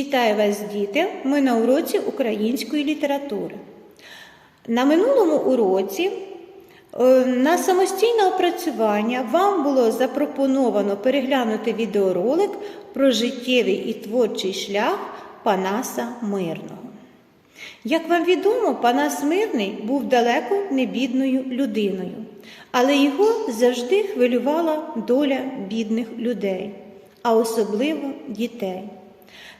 Вітаю вас, діти! Ми на уроці української літератури. На минулому уроці е, на самостійне опрацювання вам було запропоновано переглянути відеоролик про життєвий і творчий шлях Панаса Мирного. Як вам відомо, Панас Мирний був далеко не бідною людиною, але його завжди хвилювала доля бідних людей, а особливо дітей.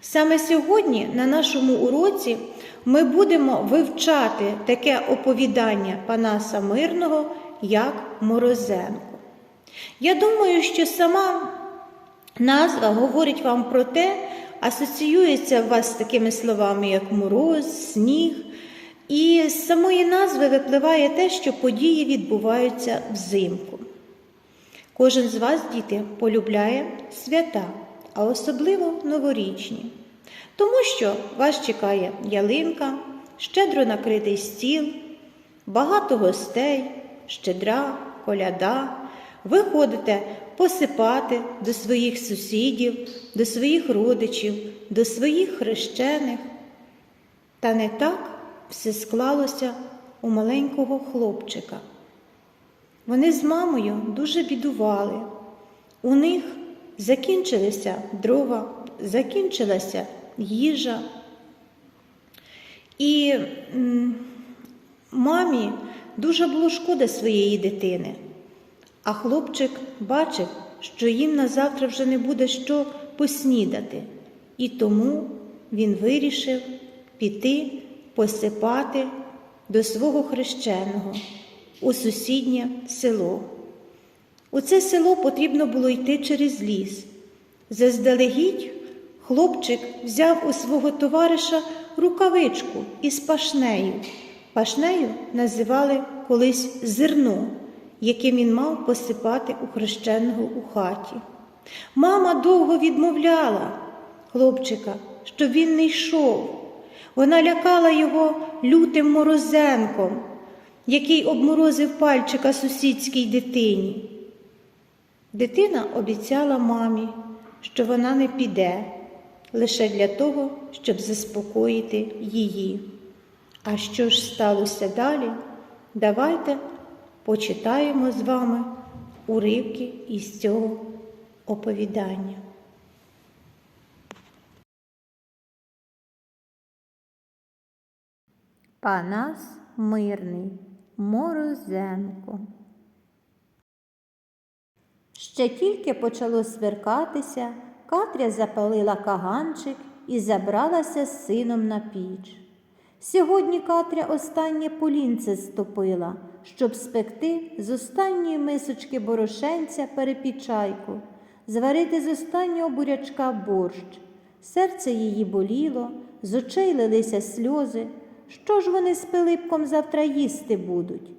Саме сьогодні на нашому уроці ми будемо вивчати таке оповідання Панаса Мирного, як Морозенко. Я думаю, що сама назва говорить вам про те, асоціюється у вас з такими словами, як мороз, сніг. І з самої назви випливає те, що події відбуваються взимку. Кожен з вас, діти, полюбляє свята, а особливо новорічні. Тому що вас чекає ялинка, щедро накритий стіл, багато гостей, щедра, коляда. Ви ходите посипати до своїх сусідів, до своїх родичів, до своїх хрещених. Та не так все склалося у маленького хлопчика. Вони з мамою дуже бідували. У них закінчилися дрова, закінчилася їжа. І мамі дуже було шкода своєї дитини. А хлопчик бачив, що їм на завтра вже не буде що поснідати, і тому він вирішив піти посипати до свого хрещеного у сусіднє село. У це село потрібно було йти через ліс. Заздалегідь хлопчик взяв у свого товариша рукавичку із пашнею. Пашнею називали колись зерно, яким він мав посипати у хрещеного у хаті. Мама довго відмовляла хлопчика, щоб він не йшов. Вона лякала його лютим морозенком, який обморозив пальчика сусідській дитині. Дитина обіцяла мамі, що вона не піде лише для того, щоб заспокоїти її. А що ж сталося далі? Давайте почитаємо з вами уривки із цього оповідання. Панас Мирний Морозенко. Ще тільки почало сверкатися, Катря запалила каганчик і забралася з сином на піч. Сьогодні Катря останнє полінце стопила, щоб спекти з останньої мисочки борошенця перепічайку, зварити з останнього бурячка борщ. Серце її боліло, з очей лилися сльози. Що ж вони з Пилипком завтра їсти будуть?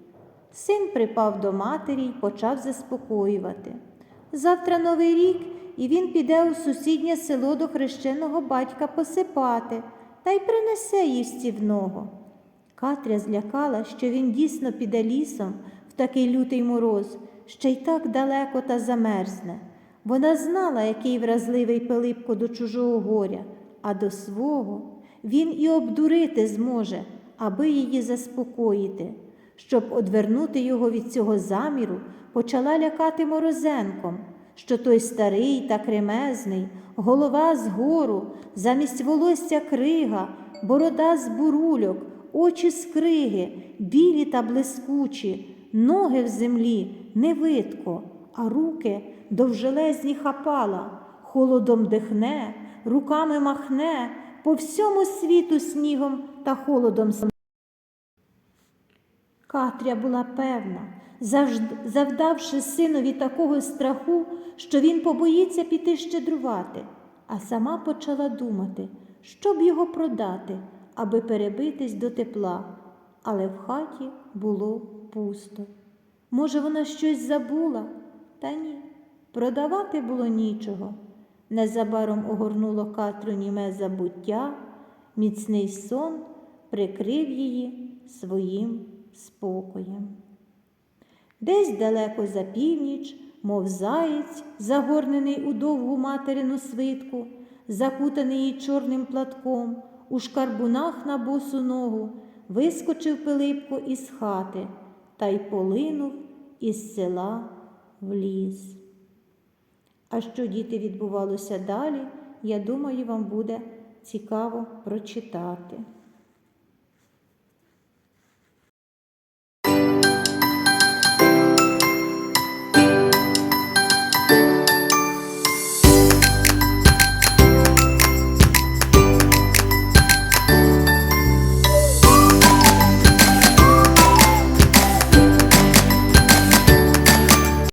Син припав до матері й почав заспокоювати. Завтра новий рік, і він піде у сусіднє село до хрещеного батька посипати та й принесе їстівного. Катря злякала, що він дійсно піде лісом в такий лютий мороз, ще й так далеко та замерзне. Вона знала, який вразливий Пилипко до чужого горя, а до свого він і обдурити зможе, аби її заспокоїти. Щоб одвернути його від цього заміру, почала лякати морозенком, що той старий та кремезний, голова згору, замість волосся крига, борода з бурульок, очі з криги, білі та блискучі, ноги в землі не видко, а руки довжелезні хапала, холодом дихне, руками махне, по всьому світу снігом та холодом Катря була певна, завдавши синові такого страху, що він побоїться піти щедрувати, а сама почала думати, щоб його продати, аби перебитись до тепла. Але в хаті було пусто. Може, вона щось забула? Та ні, продавати було нічого. Незабаром огорнуло Катрю німе забуття, міцний сон прикрив її своїм спокоєм. Десь далеко за північ, мов заєць, загорнений у довгу материну свитку, закутаний її чорним платком, у шкарбунах на босу ногу, вискочив Пилипко із хати та й полинув із села в ліс. А що діти відбувалося далі, я думаю, вам буде цікаво прочитати.